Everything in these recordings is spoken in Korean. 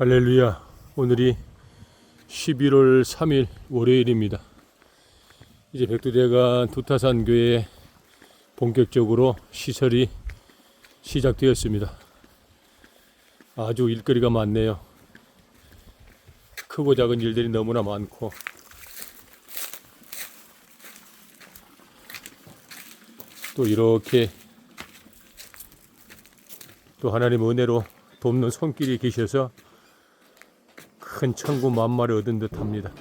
할렐루야. 오늘이 11월 3일 월요일입니다. 이제 백두대간 두타산 교회에 본격적으로 시설이 시작되었습니다. 아주 일거리가 많네요. 크고 작은 일들이 너무나 많고 또 이렇게 또 하나님 은혜로 돕는 손길이 계셔서 큰 천구 만마를 얻은 듯 합니다.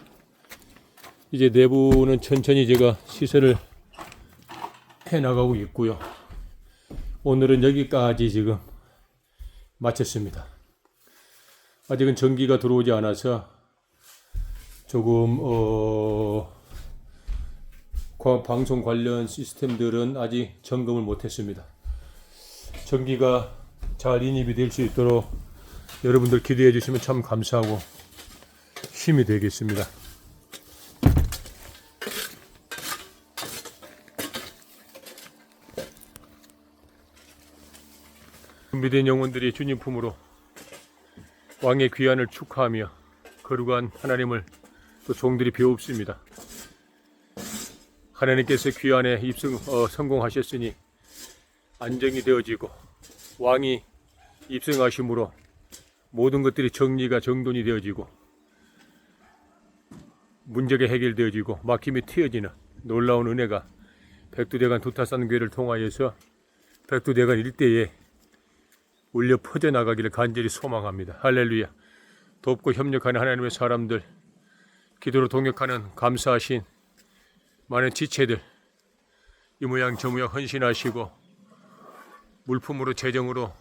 이제 내부는 천천히 제가 시설을 해 나가고 있고요. 오늘은 여기까지 지금 마쳤습니다. 아직은 전기가 들어오지 않아서 조금 어 과- 방송 관련 시스템들은 아직 점검을 못했습니다. 전기가 잘 인입이 될 수 있도록 여러분들 기도해 주시면 참 감사하고 힘이 되겠습니다. 준비된 영혼들이 주님 품으로 왕의 귀환을 축하하며 거룩한 하나님을 또 종들이 배웁습니다. 하나님께서 귀환에 입성 어, 성공하셨으니 안정이 되어지고 왕이 입성하심으로 모든 것들이 정리가 정돈이 되어지고 문제가 해결되어지고 막힘이 트여지는 놀라운 은혜가 백두대간 두타산 교회를 통하여서 백두대간 일대에 울려 퍼져나가기를 간절히 소망합니다. 할렐루야. 돕고 협력하는 하나님의 사람들, 기도로 동역하는 감사하신 많은 지체들, 이 모양 저 모양 헌신하시고 물품으로 재정으로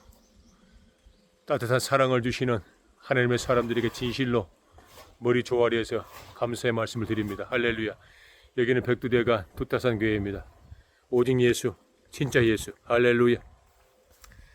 따뜻한 사랑을 주시는 하나님의 사람들에게 진실로 머리 조아리에서 감사의 말씀을 드립니다. 할렐루야. 여기는 백두대가 두타산 교회입니다. 오직 예수, 진짜 예수. 할렐루야.